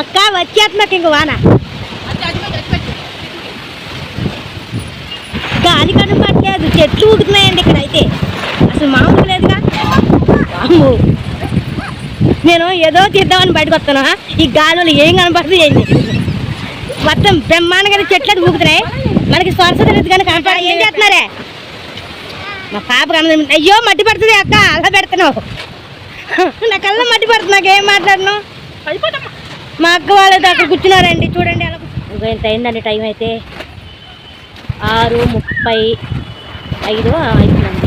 అక్క వచ్చేస్తున్నాక ఇంక వాన. గాలి కనపడలేదు చెట్లు ఊగుతున్నాయండి ఇక్కడ అయితే అసలు మామూలు లేదుగా. వామ్మో. నేను ఏదో తీద్దామని బయటకు వస్తాను ఈ గాలులు ఏం కనపడుతుంది ఏంటి మొత్తం బ్రహ్మాండంగా చెట్లు ఊగుతున్నాయి. మనకి స్పర్శ తెలియదు కానీ కనపడ ఏం చేస్తున్నారే? మా పాప కనపడి అయ్యో మట్టి పడుతుంది అక్క. అలా పెడుతున్నావు. నా కళ్ళ మట్టి పడుతుంది. నాకేం మాట్లాడను? మా అక్క వాళ్ళు అక్కడ కూర్చున్నారండి. చూడండి అలా కూర్చు- అయిందండి టైం అయితే. ఆరు ముప్పై ఐదు అవుతుందండి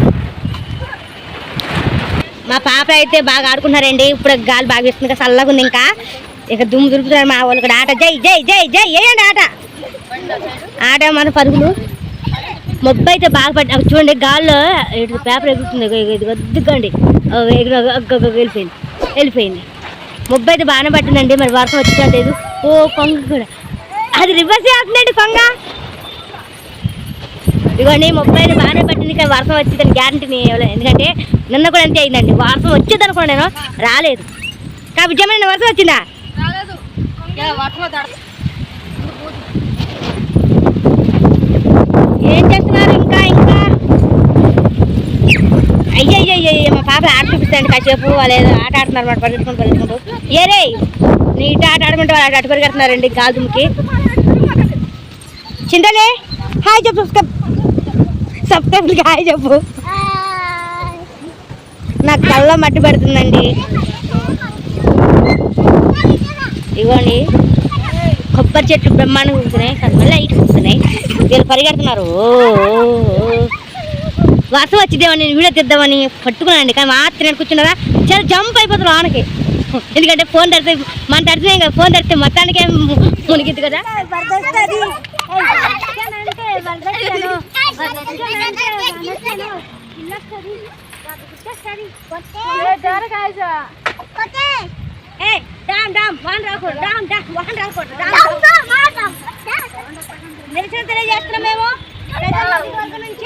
మా పాప అయితే బాగా ఆడుకున్నారండి ఇప్పుడు గాలి బాగా వేస్తుంది కదా చల్లగా ఉంది ఇంకా. ఇక దుమ్ము దురుకుతున్నారు మా వాళ్ళు కూడా. ఆట జై జై జై జై వేయండి ఆట. ఆట మన పరుగులు. మొబ్బు అయితే బాగా పట్టి చూడండి గాల్లో ఇటు పేపర్ ఎగురుతుంది. ఇగో ఇది వద్దుకోండి వెళ్ళిపోయింది. వెళ్ళిపోయింది. మొబ్బు అయితే బాగానే పట్టిందండి మరి వర్షం వచ్చేటట్లేదు ఓ కొంగ కూడా. అది రివర్స్ చేస్తుందండి కొంగ ఇదిగోండి ముప్పై ఐదు బాగానే పట్టింది కానీ వర్షం వచ్చిందని గ్యారంటీ ఇవ్వలేదు. ఎందుకంటే నిన్న కూడా అంతే అయిందండి. వర్షం వచ్చేది అనుకున్నా నేను రాలేదు. కాబట్టి జమైన వర్షం వచ్చిందా? ఏం చేస్తున్నారు ఇంకా ఇంకా? అయ్యయ్యయ్య పాప ఆట చూపిస్తాండి కాసేపు వాళ్ళు ఏదో ఆట ఆడుతున్నారు మాట పరిగెట్టుకుంటూ పరిగెట్టుకుంటూ ఏరే నీ ఇట ఆట ఆడమంటే వాళ్ళు అటు పరిగెడుతున్నారండి గాజుముకి చింతలే హాయ్ చెప్పు సబ్స్క్రైబ్కి హాయ్ చెప్పు. నాకు కళ్ళ మట్టి పడుతుందండి. ఇవ్వండి కొబ్బరి చెట్లు బ్రహ్మాండంగా కూర్చున్నాయి కానీ మళ్ళీ ఇటు కూర్చున్నాయి. వీళ్ళు పరిగెడుతున్నారు. ఓ. వర్షం వచ్చిద్దామని నేను వీడియో తీద్దామని పట్టుకున్నానండి. కానీ మాత్రం నేను కూర్చున్నారా చాలా జంప్ అయిపోతుంది లోనకి ఎందుకంటే ఫోన్ తడితే మన తడితే ఫోన్ తడితే మొత్తానికే మునిగిద్ది కదా. నిరసన తెలియజేస్తున్నాం మేము. నుంచి.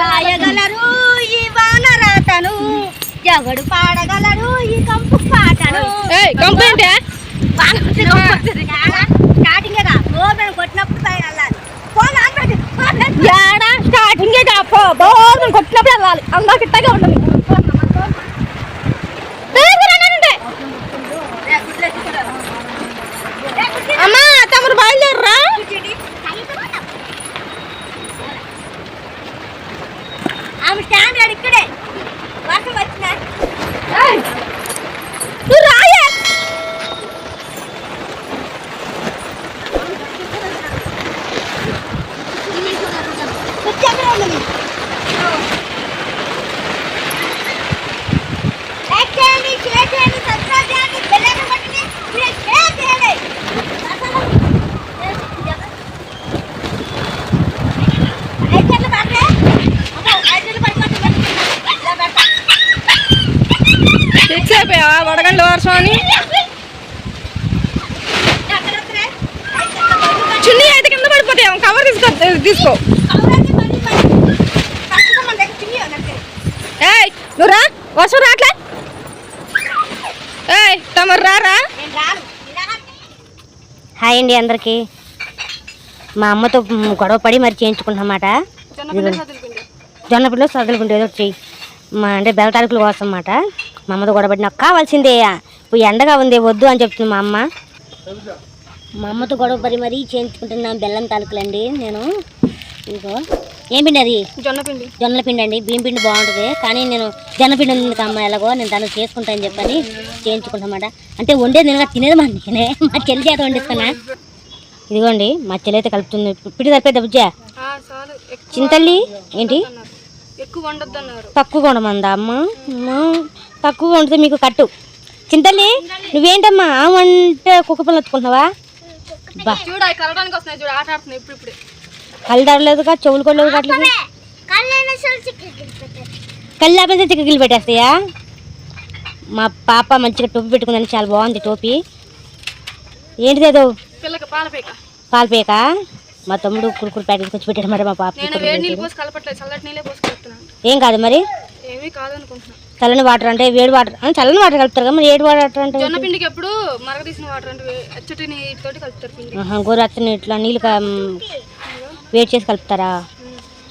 రాయగలరు ఈ వానరాతను ఎవడు పాడగలరు ఈ కంపు పాటను. వాన కంపు? స్టార్టింగ్ కొట్టినప్పుడు వెళ్ళాలి. స్టార్టింగ్ కొట్టినప్పుడు వెళ్ళాలి. అందరికి ఇట్టగా ఉండదు అమ్మా తమరు బయలుదేరరా ఆమె స్టాండ్ ఆడ ఇక్కడే వర్షం వచ్చినా నువ్వు రాయే వచ్చేక్కడ ఉన్నది లైక్ చేయండి షేర్ చేయండి సబ్స్క్రైబ్ చేయండి బెల్ ఐకాన్ కొట్టండి మీరు షేర్ చేయండి ఐదు చెట్లు పడితే ఒక ఐదు చెట్లు పడిపోతుంది ఇలా పెడతా ఫిక్స్ అయిపోయావా వడగండి వర్షం అని ఎక్కడ వస్తున్నాయి ఐదు చెట్లు పడిపోతాయి. చున్నీ అయితే కింద పడిపోతాయి కవర్ తీసుకో తీసుకో అవునండి, మరి, మరి. ప్రస్తుతం మన దగ్గర ఉన్నట్టే. ఏయ్ నువ్వు రా. వర్షం రాట్లే ఏయ్ తమరు రారా. హాయ్ అండి అందరికి. మా అమ్మతో గొడవ పడి మరి చేయించుకుంటున్నమాట. జొన్న పిల్లలు చదువుకుంటే ఏదో చెయ్యి. మా అంటే బెల్ల తారీఖుల కోసం అన్నమాట మా అమ్మతో గొడవ పడి నాకు కావాల్సిందే ఇప్పుడు ఎండగా ఉంది వద్దు అని చెప్తుంది మా అమ్మ. మా అమ్మతో గొడవ పడి మరీ చేయించుకుంటున్నా బెల్లం తాలూకులండి నేను. ఇదిగో. ఏం పిండి అది? జొన్న పిండి. జొన్నల పిండి అండి. బియ్యం పిండి బాగుంటుంది. కానీ నేను జొన్న పిండి ఉంది అమ్మ ఎలాగో నేను దాన్ని చేసుకుంటాను చెప్పని చేయించుకుంటామాట అంటే వండేది నేను తినేది మా నేనే. మా చెల్లి చేత వండిస్తున్నా. ఇదిగోండి మా చెల్లైతే కలుపుతుంది. పిడి బుజ్జా? చాలు. చింతల్లి? ఏంటి? ఎక్కువ తక్కువ ఉండమందా అమ్మ? తక్కువ వండితే మీకు కట్టు. చింతల్లి నువ్వేంటమ్మా? వంట కుక్క పిల్లలు ఎత్తుకుంటున్నావా? చూడు అవి కలవడానికి వస్తున్నాయి చూడు ఆట ఆడుతున్నాయి ఇప్పుడు ఇప్పుడు. కళ్ళు తడలేదుగా చెవులు కొట్టలేదు కట్టలేదు కళ్ళు చిక్కగిలు పెట్టేస్తాయా? మా పాప మంచిగా టోపీ పెట్టుకుందని చాలా బాగుంది టోపీ. ఏంటిది ఏదో? పిల్లకి పాలపేక పాలపేక మా తమ్ముడు కురుకురు ప్యాకెట్ తెచ్చి పెట్టాడు మరి మా పాప. ఏం కాదు మరి? ఏమీ కాదనుకుంటున్నాను చల్లని వాటర్ అంటే వేడి వాటర్ చల్లని వాటర్ కలుపుతారు కదా మరి ఏడు వాటర్ అంటే జొన్న పిండికి ఎప్పుడు వాటర్ అంటే అచ్చటి కలుపుతారు పిండి. గోరువెచ్చని ఇట్లా నీళ్ళు వేడి చేసి కలుపుతారా?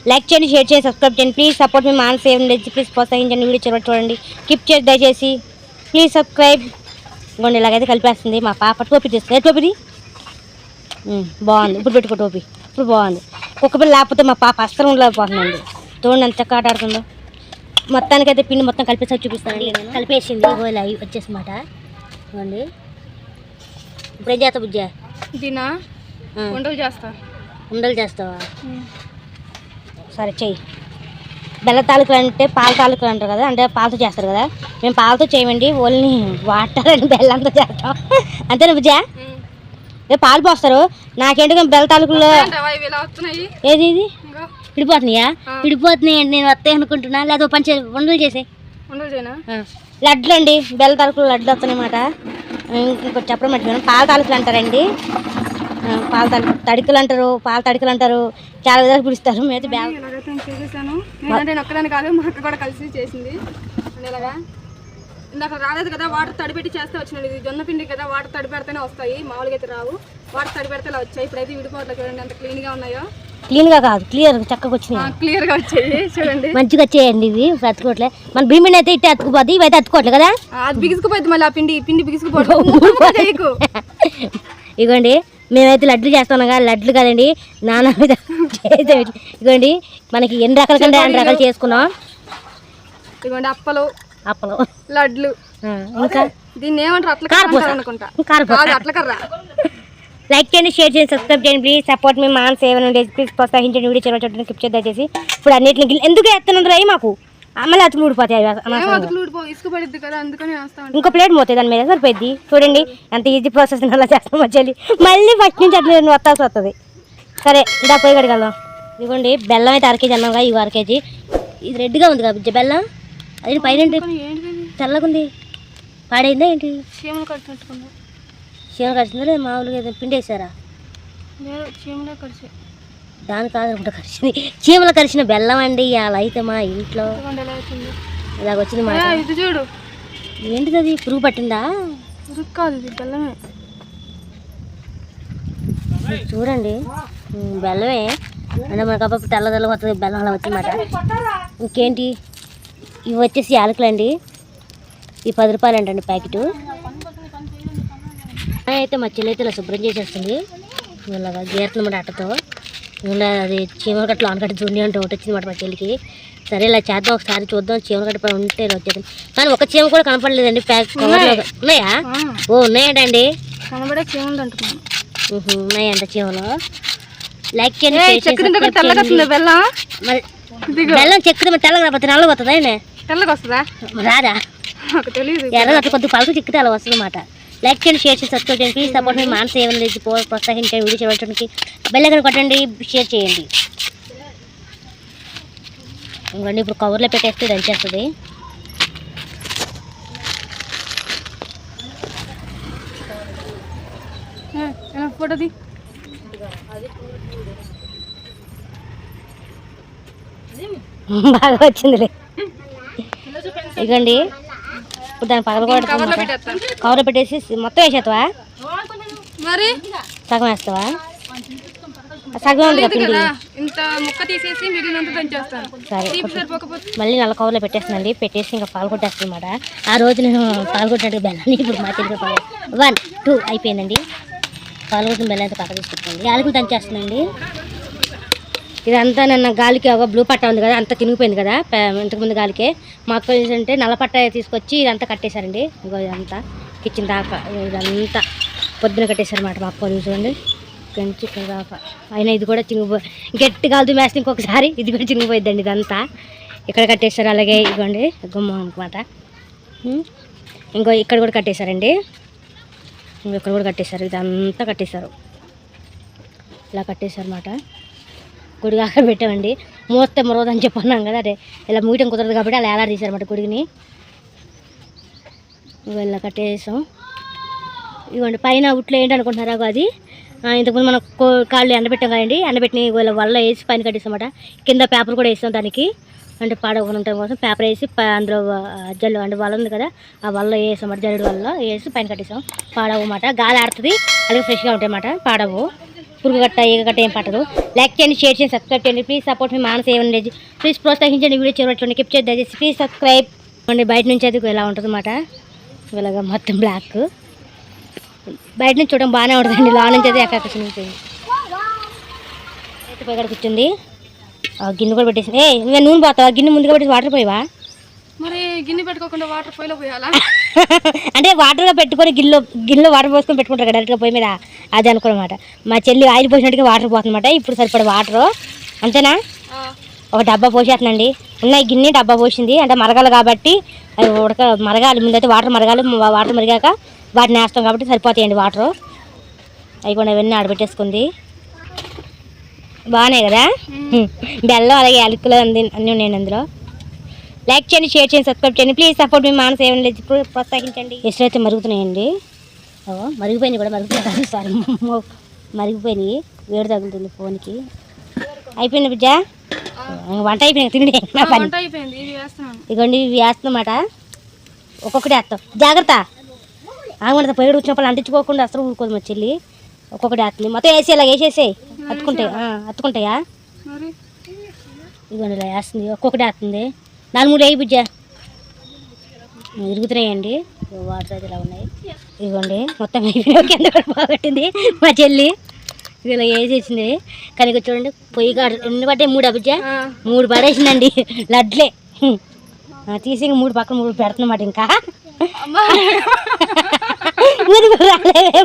లైక్ చేయండి షేర్ చేయండి సబ్స్క్రైబ్ చేయండి. ప్లీజ్ సపోర్ట్ మీ మాన్ సేవ్ లేదు ప్లీజ్ ప్రోత్సహించండి వీడియో చివరి చూడండి. కిప్ చేసి దయచేసి. ప్లీజ్ సబ్స్క్రైబ్ ఇంకోండి ఇలాగైతే కలిపేస్తుంది. మా పాప టోపీ తీస్తుంది ఏ టోపీది? బాగుంది. ఇప్పుడు పెట్టుకో టోపీ. ఇప్పుడు బాగుంది. కుక్క పిల్ల లేకపోతే మా పాప అస్సలు ఉండలేకపోతుందండి. చూడండి ఎంత ఆడుతుందో మొత్తానికైతే పిండి మొత్తం కలిపేసి చూపిస్తానండి నేను కలిపేసింది. ఇగో ఇలా వచ్చేసి మాట ఇవ్వండి ఇప్పుడు ఏం చేస్తా బుజ్జా? దీనా. వంటలు చేస్తా. ఉండలు చేస్తావా? సరే చెయ్యి. బెల్ల తాలూకులు అంటే పాల తాలూకులు అంటారు కదా అంటే పాలతో చేస్తారు కదా. మేము పాలతో చేయమండి ఓన్లీ వాటర్ అండ్ బెల్లంతో చేస్తాం. అంతేనా బుజ్జా? పాలు పోస్తారు. నాకేంటి బెల్ల వస్తున్నాయి. ఏది ఇది? విడిపోతున్నాయా? విడిపోతున్నాయి అండి నేను వస్తాయి అనుకుంటున్నా? లేదా పని చే ఉండలు చేసే లడ్లు అండి. బెల్ల తాలూకులు లడ్లు వస్తున్నాయన్నమాట. ఇంకొకటి చెప్పడం మర్చిపోయాను. పాల తాలూకులు అంటారండి. పాల తాలూకు తడికలు అంటారు పాల తడికలు అంటారు. చాలా విధాలు పిలుస్తారు. మేమైతే చేసేసాను. నేను ఒక్కదాన్ని కాదు మా అక్క కూడా కలిసి చేసింది. ఇలాగా ఇందాక రాలేదు కదా వాటర్ తడిపెట్టి చేస్తే వచ్చినాడు. ఇది జొన్న పిండి కదా వాటర్ తడి పెడితేనే వస్తాయి. మామూలుగా అయితే రావు. వాటర్ తడి పెడితే ఇలా వచ్చాయి. ఇప్పుడైతే విడిపోవట్లేదు చూడండి ఎంత క్లీన్గా కాదు క్లియర్ చక్కగా వచ్చినాయి. క్లియర్గా వచ్చాయి. చూడండి. మంచిగా వచ్చేయండి ఇవి అతుకోవట్లే మన భీమిని అయితే ఇట్టే అతుకుపోద్ది ఇవి అయితే అతుకోవట్లే కదా అది బిగుసుకుపోయింది మళ్ళీ ఆ పిండి పిండి బిగుసుకుపోతుంది. ఇగోండి మేమైతే లడ్లు చేస్తున్నాం కదా లడ్లు కదండి నాన్న మీద ఇగోండి మనకి ఎన్ని రకాల కంటే అన్ని రకాలు చేసుకున్నాం. ఇదిగోండి అప్పలు అప్పలు. లడ్లు. ఇంకా? దీన్ని ఏమంటారు? అట్ల కారపూస. అనుకుంటా. కారపూస. అట్ల కర్ర. లైక్ చేయండి షేర్ చేయండి సబ్స్క్రైబ్ చేయండి ప్లీజ్ సపోర్ట్ మీ మాన్ సేవన్ ప్లీజ్ ప్రోత్సహించండి వీడియో చిన్న చూడండి క్లిప్ చేద్దాం చేసి ఇప్పుడు అన్నిటిని ఎందుకు ఎత్తనందుకు అయ్యి మాకు? మళ్ళీ అతుకులు ఊడిపోతాయి. ఇంకో ప్లేట్ మోతే దాని మీద సరిపోద్ది చూడండి ఎంత ఈజీ ప్రాసెస్ అలా చేస్తాం చెల్లి. మళ్ళీ ఫస్ట్ నుంచి అట్లా నేను వత్తాల్సి వస్తుంది సరే ఇందా పోయి కడగలం ఇదిగోండి బెల్లం అయితే అరకేజీ అన్నాగా ఇవి అరకేజీ ఇది రెడ్గా ఉంది కాబట్టి బెల్లం? అది పైన తెల్లగుంది పాడైందా ఏంటి? చీమ కరిచిందా లేదా? మామూలుగా ఏదైనా పిండి వేసారా లేదు చీమలే కరిచి. దాని కాదు అనుకుంటా కరిచింది. చీమలు కరిచిన బెల్లం అండి అలా అయితే మా ఇంట్లో. ఇలాగ వచ్చింది మా ఇది చూడు. ఏంటిది అది పురుగు పట్టిందా? ఉరుకు కాదు ఇది బెల్లమే. చూడండి. బెల్లమే. అంటే మనకు అప్పుడు తెల్ల తెల్ల వస్తుంది బెల్లం అలా వచ్చిందన్నమాట ఇంకేంటి? ఇవి వచ్చేసి యాలకులండి. ఈ పది రూపాయలు అంటండి ప్యాకెట్. అయితే మా చెల్లి అయితే ఇలా శుభ్రం చేసేస్తుంది. ఇలాగా గీరుతుందన్నమాట అట్టతో ఇలా అది చీమలకట్టు లోనకట్టు దున్ని అంటే ఒకటి వచ్చిందన్నమాట మా చెల్లికి. సరే ఇలా చేద్దాం ఒకసారి చూద్దాం చీమలకట్టు పై ఉంటే ఇలా వచ్చేది. కానీ ఒక చీమ కూడా కనపడలేదండి ప్యాక్ ఉన్నాయా. ఓ ఉన్నాయండి కనబడే చీమలు అంటున్నాను. ఉన్నాయంట చీమలు? లైక్ చేయండి బెల్లం? బెల్లం చెక్కుతే మరి తెల్లగా రాకపోతే నల్ల పోతుందా తెల్లగా వస్తుందా? రాదా? తెలియదు ఎర్ర అట్లా కొద్ది పలుకు చిక్కితే అలా వస్తుంది అన్నమాట లైక్ చేయండి షేర్ చేసి సబ్స్క్రైబ్ చేయండి. ప్లీజ్ సపోర్ట్ మీ మానస ఏమైనా పో- ప్రోత్సహించండి వీడియో చేయడానికి బెల్ ఐకాన్ కొట్టండి షేర్ చేయండి. ఇంకోండి ఇప్పుడు కవర్లో పెట్టేస్తే దంచేస్తుంది ఫోటోది బాగా వచ్చిందిలే. ఇదిగోండి. ఇప్పుడు దాన్ని పగల కవర్లో పెట్టేసి మొత్తం వేసేస్తావా? మరి? సగం వేస్తావా? సగం ఇంత ముక్క తీసేసి మళ్ళీ నల్ల కవర్లో పెట్టేస్తుందండి పెట్టేసి ఇంకా పాల్గొట్టేస్తుంది అనమాట ఆ రోజు నేను పాల్గొట్టినట్టు బెల్లాన్ని. ఇప్పుడు మా పాలు వన్ టూ అయిపోయిందండి. పాల్గొట్టిన బెల్లం అయితే పక్క తీసుకుంటుంది గాలికి దంచేస్తుందండి ఇదంతా నిన్న గాలికి ఒక బ్లూ పట్ట ఉంది కదా అంతా తినిగిపోయింది కదా ఇంతకుముందు గాలికే. మా అక్క ఏంటంటే నల్ల పట్ట తీసుకొచ్చి ఇదంతా కట్టేశారండి. ఇంకో ఇదంతా కిచెన్ దాకా ఇదంతా పొద్దున కట్టేశారన్నమాట మా అక్క చూడండి. నుంచి దాకా. అయినా ఇది కూడా చినిగిపో కాదు మ్యాచ్ ఇంకొకసారి ఇది కూడా చినిగిపోయిద్దండి ఇదంతా. ఇక్కడ కట్టేశారు అలాగే ఇదిగోండి గుమ్మం అనమాట ఇంకో ఇక్కడ కూడా కట్టేశారండి. ఇంకో ఇక్కడ కూడా కట్టేశారు ఇదంతా కట్టేశారు. ఇలా కట్టేశారు అన్నమాట గుడిగా అక్కడ పెట్టామండి. మూస్తే మరోదని చెప్పన్నాం కదా అదే. ఇలా మూయటం కుదరదు కాబట్టి అలా ఎలా తీసారన్నమాట గుడిని. ఇగో ఇలా కట్టేసాం. ఇవ్వండి పైన ఉట్లో ఏంటనుకుంటున్నారా అది? ఇంతకుముందు మనం కో- కాళ్ళు ఎండబెట్టాం కదండి ఎండబెట్టిన వీళ్ళ వల్ల వేసి పైన కట్టేసామట. కింద పేపర్ కూడా వేసాం దానికి. అంటే పాడవకుండా ఉండటం కోసం పేపర్ వేసి అందులో జల్లు అంటే వల్ల ఉంది కదా ఆ వల్ల వేసామట జల్లుడు వల్ల వేసి పైన కట్టేసాం. పాడవమాట గాలి ఆడుతుంది అలాగే ఫ్రెష్గా ఉంటాయి అన్నమాట పాడవు పురుగు గట్ట ఈగ గట్ట ఏం పట్టదు. లైక్ చేయండి షేర్ చేయండి సబ్స్క్రైబ్ చేయండి. ప్లీజ్ సపోర్ట్ మీ మానస లేదు. ప్లీజ్ ప్రోత్సహించండి వీడియో చూడండి. కిప్ చేయండి దయచేసి ప్లీజ్ సబ్స్క్రైబ్ అండి బయట నుంచి అది ఇలా ఉంటుంది అన్నమాట ఇలాగ మొత్తం బ్లాక్ బయట నుంచి చూడడం బాగానే ఉంటుందండి. లా నుంచి అయితే ఎక్కడ నుంచి అయితే పోయి ఇక్కడ కూర్చుంది. గిన్నె కూడా పెట్టేసింది. ఏ నువ్వే నూనె పోతావా? గిన్నె ముందుగా పెట్టేసి వాటర్ పోయివా? మరి గిన్నె పెట్టుకోకుండా వాటర్ పొయ్యిలో పోయాలా? అంటే వాటర్గా పెట్టుకొని గిన్నెలో గిన్నెలో వాటర్ పోసుకొని పెట్టుకుంటారు కదా డైరెక్ట్గా పోయి మీద. అది అనుకోనమాట మా చెల్లి ఆయిల్ పోసినట్టుగా వాటర్ పోతుందన్నమాట ఇప్పుడు సరిపడ వాటర్ అంతేనా? ఒక డబ్బా పోసేస్తుందండి ఉన్నాయి గిన్నె డబ్బా పోసింది. అంటే మరగాలి కాబట్టి అవి ఉడక మరగాలి. ముందైతే వాటర్ మరగాలి వాటర్ మరిగాక వాటిని వేస్తాం కాబట్టి సరిపోతాయండి వాటర్ అవి కూడా అవన్నీ ఆడబెట్టేసుకుంది. బాగున్నాయి కదా? బెల్లం అలాగే యాలకులు అంది అన్నీ ఉన్నాయండి అందులో. లైక్ చేయండి షేర్ చేయండి సబ్స్క్రైబ్ చేయండి. ప్లీజ్ సపోర్ట్ మీ మానస ఏమైనా లేదు ఇప్పుడు ప్రోత్సహించండి. ఎసురు అయితే మరుగుతున్నాయండి మరిగిపోయినాయి కూడా మరుగుతున్నాయి సారీ మరిగిపోయినాయి. వేడి తగులుతుంది ఫోన్కి. అయిపోయింది బిడ్డ? వంట అయిపోయింది తిండి. ఇదిగోండి ఇవి వేస్తున్నమాట. ఒక్కొక్కటి వేస్తాం. జాగ్రత్త. ఆగమంట పొయ్యి వచ్చినప్పుడు అంటించుకోకుండా అసలు ఊరుకోదు మా చెల్లి. ఒక్కొక్కటి వేస్తుంది. మొత్తం వేసి ఇలా వేసేసాయి అతుకుంటాయా మరి? ఇదిగోండి ఇలా వేస్తుంది. ఒక్కొక్కటి వేస్తుంది. నాలుగు మూడు వేయి బుజ్జ. ఇరుగుతున్నాయండి. వాటర్ అయితే ఇలా ఉన్నాయి. ఇదిగోండి మొత్తం అయిపోయినాయి. కింద కూడా బాగట్టింది మా చెల్లి. ఇలా వేసేసింది కానీ చూడండి పొయ్యి కాడ ఎన్ని పడ్డాయి? మూడు అబుజ్జ ఆ, మూడు పడేసిందండి. లడ్లే. తీసి ఇంక మూడు పక్కన మూడు పెడుతున్నమాట ఇంకా.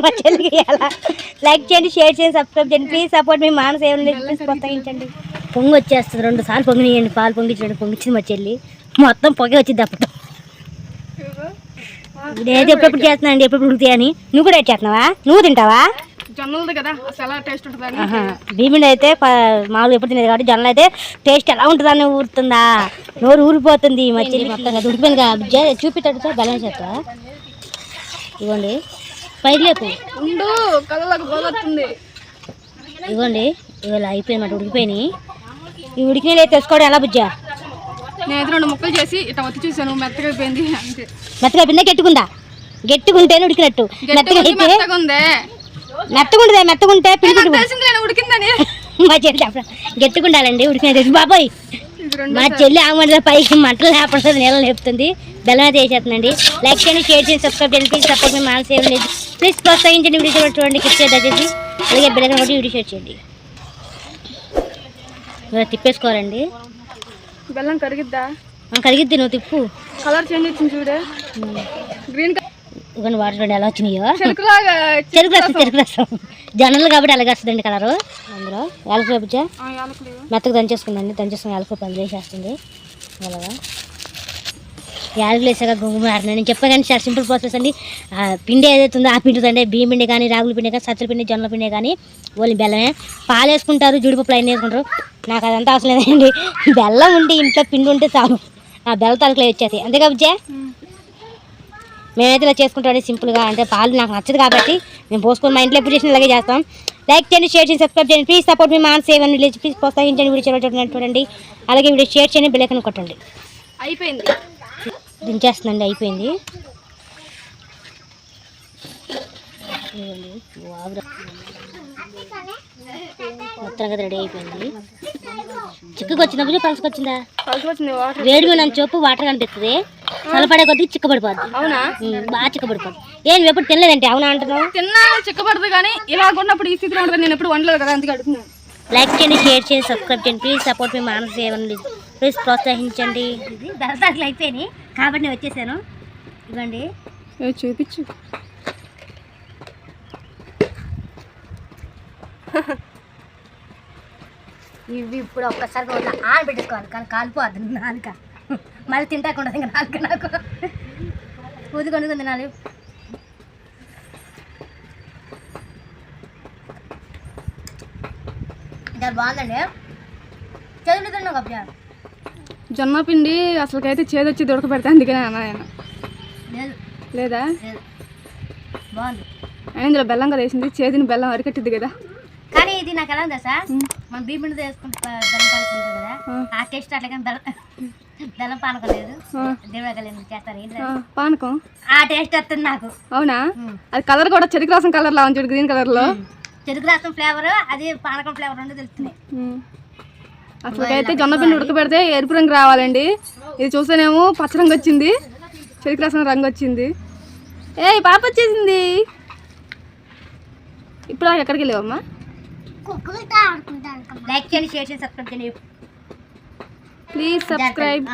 మా చెల్లికి. లైక్ చేయండి షేర్ చేయండి సబ్స్క్రైబ్ చేయండి. ప్లీజ్ సపోర్ట్ మీ మానస ఏమైనా ప్లీజ్ ప్రోత్సహించండి పొంగి వచ్చేస్తుంది రెండు సార్లు పొంగినాయండి పాలు పొంగించండి పొంగిచ్చింది మా చెల్లి. మొత్తం పొగ వచ్చింది అప్పుడు. ఇదిగో. నేనైతే ఎప్పుడెప్పుడు చేస్తున్నా అండి? ఎప్పుడు ఉడుకుతాయని నువ్వు కూడా చేస్తున్నావా? నువ్వు తింటావా? జొన్నలది కదా అసలు ఎలా టేస్ట్ ఉంటుందని. భీముడు అయితే మామూలుగా ఎప్పుడు తినేది కాబట్టి జొన్నలు అయితే టేస్ట్ ఎలా ఉంటుందని ఊరుతుందా? నోరు ఊరిపోతుంది మా చెల్లి మొత్తం కదా ఉడిపోయింది కదా. చూపిస్తాడు సార్ బలం చేస్తా. ఇవ్వండి పైకి లేపు ఉండు కళ్ళకు ఇవ్వండి ఇవాళ అయిపోయినమాట ఉడికిపోయినాయి. ఈ ఉడికిన అయితే తెచ్చుకోవడం ఎలా బుజ్జా? నేనైతే రెండు ముక్కలు చేసి ఇట్లా వచ్చి చూసాను మెత్తగా అయిపోయింది అంతే. మెత్తగా పిందా గట్టిగుందా? గట్టిగుంటేనే ఉడికినట్టు. మెత్తగా అయితే మెత్తగా ఉందే మెత్తగుంటుందా మెత్తగుంటే నేను ఉడికిందని మా చెల్లి ఉడికినది బాబాయ్. మా చెల్లి ఆమె పైకి మంటలు లేపడుతుంది నీళ్ళు లేపుతుంది. బెల్లం అయితే వేసేస్తుందండి లైక్ చేయండి షేర్ చేయండి సబ్స్క్రైబ్ చేయండి. ప్లీజ్ సపోర్ట్ మీ మానస్ ఏం లేదు ప్లీజ్ ప్రోత్సహించండి వీడియో చూడండి కిప్ చేద్దాం చేసి అలాగే బెల్లం ఒకటి వీడియో షేర్ చేయండి. ఇలా తిప్పేసుకోవాలండి. బెల్లం కరిగిద్దా? కరిగిద్ది నువ్వు తిప్పు. కలర్ చేంజ్ వచ్చింది చూడే. గ్రీన్ ఇవన్నీ వాటర్ చూడండి ఎలా వచ్చినాయో. చెరుకు రసం చెరుకు రసం. జొన్నలు కాబట్టి అలాగే వస్తుందండి కలరు. అందులో యాలకులు యాలకులు. మెత్తగా దంచేసుకుందండి. దంచేసుకుని యాలకులు పని చేసేస్తుంది అలాగా. యాలకులు వేసాక గుంగుమ ఆడుతున్నాను నేను చెప్పగానే కానీ చాలా సింపుల్ ప్రాసెస్ అండి. పిండి ఏదైతే ఉందో ఆ పిండి అంటే బియ్యం పిండి కానీ రాగుల పిండి కానీ సత్తుల పిండి జొన్నల పిండి కానీ ఓన్లీ బెల్లమే. పాలు వేసుకుంటారు జుడిపప్పులు అన్నీ వేసుకుంటారు. నాకు అదంతా అవసరం లేదండి. బెల్లం ఉండి ఇంట్లో పిండి ఉంటే చాలు. ఆ బెల్ల తలకలే వచ్చేది. అంతే కాబట్టి మేమైతే ఇలా చేసుకుంటాం సింపుల్గా. అంటే పాలు నాకు నచ్చదు కాబట్టి మేము పోసుకొని మా ఇంట్లో ఎప్పుడు చేసిన ఇలాగే చేస్తాం. లైక్ చేయండి షేర్ చేయండి సబ్స్క్రైబ్ చేయండి. ప్లీజ్ సపోర్ట్ మీ మాన్ సేవ్ అని ప్లీజ్ ప్రోత్సహించండి వీడియో చూడండి చూడండి. అలాగే వీడియో షేర్ చేయండి బిల్లకని కొట్టండి. అయిపోయింది. దించేస్తుందండి అయిపోయింది. ఇదిగోండి, వావ్. మొత్తం కదా రెడీ అయిపోయింది. చిక్కకు బుజ్జి పలుసుకొచ్చిందా వేడి మీద చూపు వాటర్ కనిపిస్తుంది. చల్లపడే కొద్దీ చిక్కబడిపోద్ది. అవునా? బాగా చిక్కబడిపోద్ది. ఏం ఎప్పుడు తినలేదంటే అవునా అంటున్నావు? తిన్నాను చిక్కబడదు కానీ ఇలా ఉన్నప్పుడు ఈ స్థితిలో ఉంటుంది నేను ఎప్పుడు వండలేదు కదా అందుకే అడుగుతున్నాను. లైక్ చేయండి షేర్ చేయండి సబ్స్క్రైబ్ చేయండి. ప్లీజ్ సపోర్ట్ మీ మానస ఏమన్నా ప్లీజ్ ప్రోత్సహించండి. ఇది దసరాకులు అయిపోయినాయి కాబట్టి నేను వచ్చేసాను. ఇవ్వండి చూపించు. ఇవి ఇప్పుడు ఒక్కసారి వల్ల ఆన పెట్టేసుకోవాలి. కానీ కాలిపోద్ది నాలుక. మళ్ళీ తింటాకుండా ఇంకా నాలుక నాకు. ఊది కొనుక్కుంది తినాలి. బాగుందండి. జొన్న పిండి అసలుకైతే చేదొచ్చి దొరకబెడితే అందుకనే అన్న ఆయన లేదు. బాగుంది. ఆయన ఇందులో బెల్లం కదా వేసింది చేతిని బెల్లం అరికట్టింది కదా. కానీ ఇది నాకు ఎలా ఉందా సార్ మనం బియ్యం పిండితో వేసుకుంటే బెల్లం కదా ఆ. టేస్ట్ అట్లాగే బెల్లం బెల్లం పానకం లేదు. దేవుడు చేస్తారు? పానకం? ఆ టేస్ట్ వస్తుంది నాకు. అవునా. అది కలర్ కూడా చెరుకు రసం కలర్ లా ఉంది చూడు గ్రీన్ కలర్లో చెరుకు రసం ఫ్లేవర్ అది పానకం ఫ్లేవర్ రెండు తెలుస్తున్నాయి. అసలుకైతే జొన్న పిండి ఉడకబెడితే ఎరుపు రంగు రావాలండి. ఇది చూస్తేనేమో పచ్చ రంగు వచ్చింది. చెరుకు రసం రంగు వచ్చింది. ఏ పాప వచ్చేసింది. ఇప్పుడు ఎక్కడికి వెళ్ళావమ్మా? లైక్ చేయండి షేర్ చేయండి సబ్స్క్రైబ్ చేయండి. Please subscribe.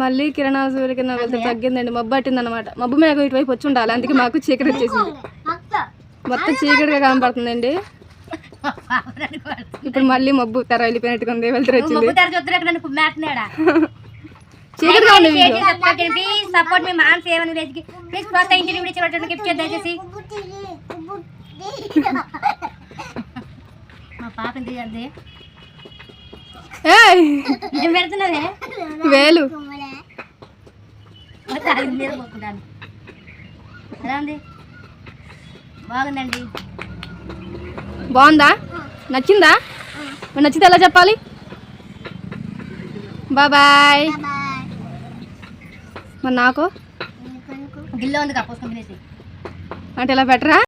మళ్ళీ కిరణాల సూర్యకిరణాలు వెళ్తే తగ్గిందండి మబ్బు పట్టింది అనమాట మబ్బు మేఘం ఇటువైపు వచ్చి ఉండాలి అందుకే మాకు చీకటి వచ్చేసింది. మొత్తం చీకటిగా కనపడుతుందండి ఇప్పుడు మళ్ళీ మబ్బు తెర వెళ్ళిపోయినట్టుగా ఉంది వెళ్తారు వచ్చింది. చీకటిగా ఉంది సపోర్ట్ మీ మామ్ సేవన్ విలేజ్కి. ప్లీజ్ ప్రోత్సహించండి వీడియో చివరి గిఫ్ట్ చేద్దాం దయచేసి మా పాప ఎంత చేద్ది ఏయ్! ఏం పెడుతున్నావే? వేలు. ఎలా ఉంది? బాగుందండి. బాగుందా? నచ్చిందా? మరి నచ్చితే ఎలా చెప్పాలి? బాయ్ మరి నాకు? గిల్లో ఉంది కాపోసుకొని అంటే ఇలా బెటరా?